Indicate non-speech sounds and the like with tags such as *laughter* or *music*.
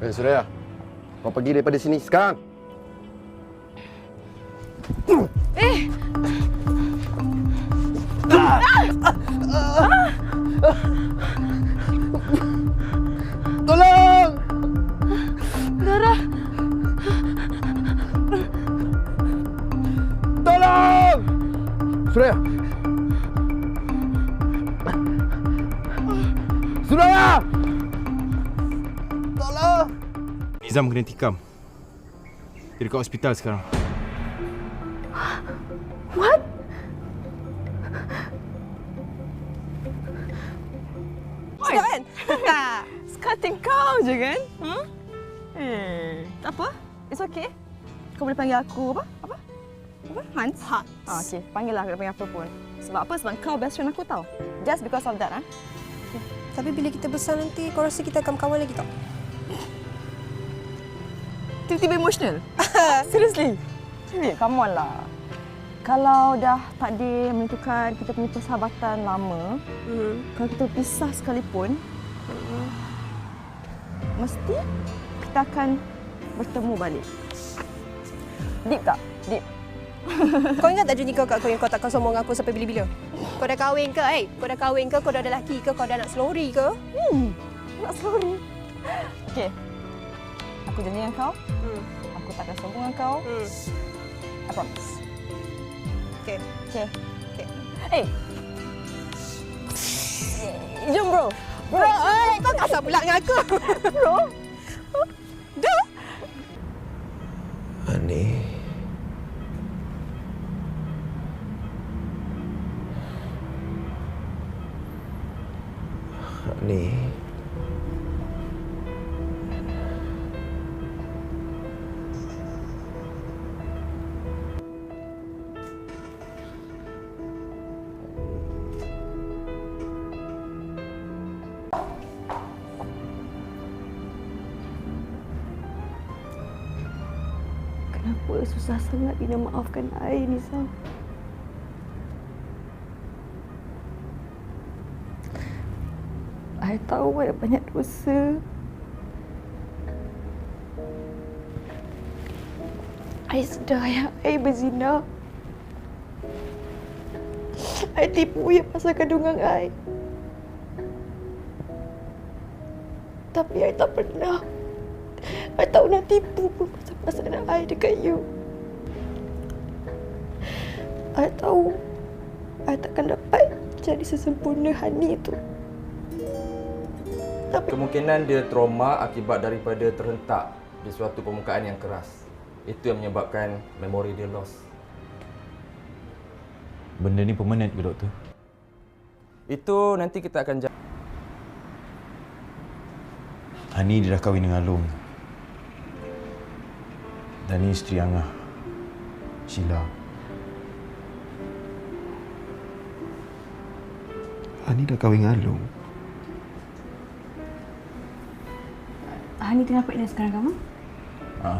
Eh, Suraya. Kau pergi daripada sini sekarang. Tolong! Dara, Tolong! Suraya! Suraya! Tolong! Nizam kena tikam. Dia dekat hospital sekarang. what? Sedap kan? *laughs* Tak. Sekating kau je kan? Hmm? Eh, tak apa. It's okay. Kau boleh panggil aku apa? Apa? Apa? Hans? Hans. Ah, okay. Panggil lah. Kau panggil apa pun. Sebab apa? Sebab kau best friend aku tau. Just because of that, ah. Tapi bila kita besar nanti, kau rasa kita akan kawan lagi tak? Tiba-tiba emotional. *laughs* Seriously? Seriously? Come on lah. Kalau dah takdir menentukan kita punya persahabatan lama, Hmm. kalau kita pisah sekalipun, mesti kita akan bertemu balik. Deep tak? Deep. *laughs* Kau ingat tak janji kau kat aku yang kau takkan sombong aku sampai bila-bila? Kau dah kahwin ke, eh? Kau dah kahwin ke? Kau dah ada lelaki ke? Kau dah nak selori ke? Hmm. Nak sorry. Okay. Aku janji dengan kau, Hmm. aku takkan sombong dengan kau. Hmm. I promise. Okay. Okay. Okay. Eh. Jom bro. Bro, eh, kau kasar pula dengan aku. *laughs* Bro. Dah. Ani. Ani. Kenapa susah sangat Ina maafkan I, Nizam? I tahu I banyak dosa. I sedar yang I berzina. I tipu ya pasal kandungan I. Tapi I tak pernah. I tak pernah tipu pun pasal perasaan I dekat you. I tahu I takkan dapat jadi sesempurna Hani tu. Tapi Kemungkinan dia trauma akibat daripada terhentak di suatu permukaan yang keras. Itu yang menyebabkan memori dia lost. Benda ni permanent ke doktor? Itu nanti kita akan jawab. Hani dia dah kahwin dengan Long. Dan ni isteri Angah. Sheila. Ani dah kahwin dengan Long. Hani tengah pregnant sekarang kamu? Ah.